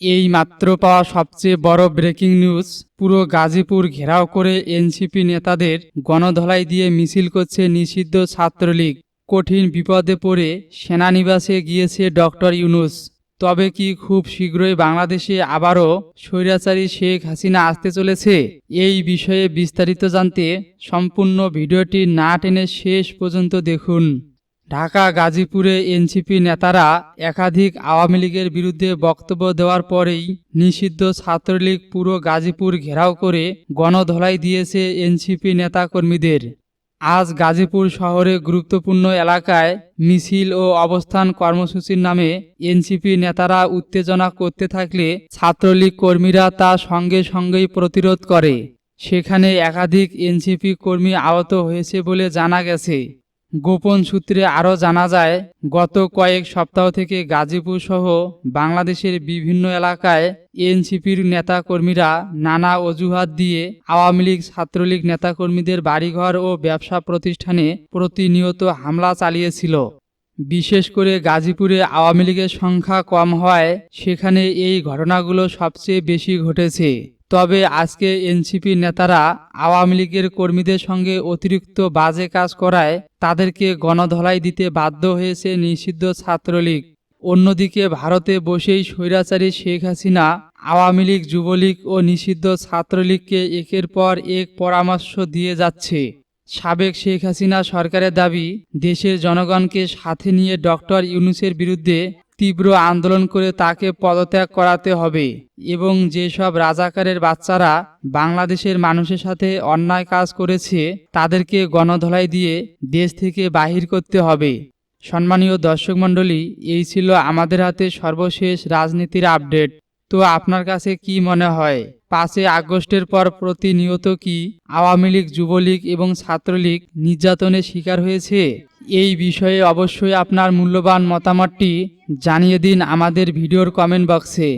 এই মাত্র পাওয়া সবচেয়ে বড় ব্রেকিং নিউজ, পুরো গাজীপুর ঘেরাও করে এনসিপি নেতাদের গণধলাই দিয়ে মিছিল করছে নিষিদ্ধ ছাত্রলীগ। কঠিন বিপদে পড়ে সেনানিবাসে গিয়েছে ডক্টর ইউনুস। তবে কি খুব শীঘ্রই বাংলাদেশে আবারও স্বৈরাচারী শেখ হাসিনা আসতে চলেছে? এই বিষয়ে বিস্তারিত জানতে সম্পূর্ণ ভিডিওটি না টেনে শেষ পর্যন্ত দেখুন। ঢাকা, গাজীপুরে এনসিপি নেতারা একাধিক আওয়ামী লীগের বিরুদ্ধে বক্তব্য দেওয়ার পরেই নিষিদ্ধ ছাত্রলীগ পুরো গাজীপুর ঘেরাও করে গণধলাই দিয়েছে এনসিপি নেতাকর্মীদের। আজ গাজীপুর শহরে গুরুত্বপূর্ণ এলাকায় মিছিল ও অবস্থান কর্মসূচির নামে এনসিপি নেতারা উত্তেজনা করতে থাকলে ছাত্রলীগ কর্মীরা তা সঙ্গে সঙ্গেই প্রতিরোধ করে। সেখানে একাধিক এনসিপি কর্মী আহত হয়েছে বলে জানা গেছে। গোপন সূত্রে আরও জানা যায়, গত কয়েক সপ্তাহ থেকে গাজীপুর সহ বাংলাদেশের বিভিন্ন এলাকায় এনসিপির নেতাকর্মীরা নানা অজুহাত দিয়ে আওয়ামী লীগ, ছাত্রলীগ নেতাকর্মীদের বাড়িঘর ও ব্যবসা প্রতিষ্ঠানে প্রতিনিয়ত হামলা চালিয়েছিল। বিশেষ করে গাজীপুরে আওয়ামী লীগের সংখ্যা কম হওয়ায় সেখানে এই ঘটনাগুলো সবচেয়ে বেশি ঘটেছে। তবে আজকে এনসিপি নেতারা আওয়ামী লীগের কর্মীদের সঙ্গে অতিরিক্ত বাজে কাজ করায় তাদেরকে গণধলাই দিতে বাধ্য হয়েছে নিষিদ্ধ ছাত্রলীগ। অন্যদিকে ভারতে বসেই স্বৈরাচারী শেখ হাসিনা, আওয়ামী লীগ যুবলীগ ও নিষিদ্ধ ছাত্রলীগকে একের পর এক পরামর্শ দিয়ে যাচ্ছে। সাবেক শেখ হাসিনা সরকারের দাবি, দেশের জনগণকে সাথে নিয়ে ডক্টর ইউনুসের বিরুদ্ধে তীব্র আন্দোলন করে তাকে পদত্যাগ করাতে হবে এবং যেসব রাজাকারের বাচ্চারা বাংলাদেশের মানুষের সাথে অন্যায় কাজ করেছে, তাদেরকে গণধলাই দিয়ে দেশ থেকে বাহির করতে হবে। সম্মানীয় দর্শক মণ্ডলী, এই ছিল আমাদের হাতে সর্বশেষ রাজনীতির আপডেট। তো আপনার কাছে কি মনে হয়, পাঁচই আগস্টের পর প্রতিনিয়ত কি আওয়ামী লীগ, যুবলীগ এবং ছাত্রলীগ নির্যাতনের শিকার হয়েছে? এই বিষয়ে অবশ্যই আপনার মূল্যবান মতামতটি জানিয়ে দিন আমাদের ভিডিওর কমেন্ট বক্সে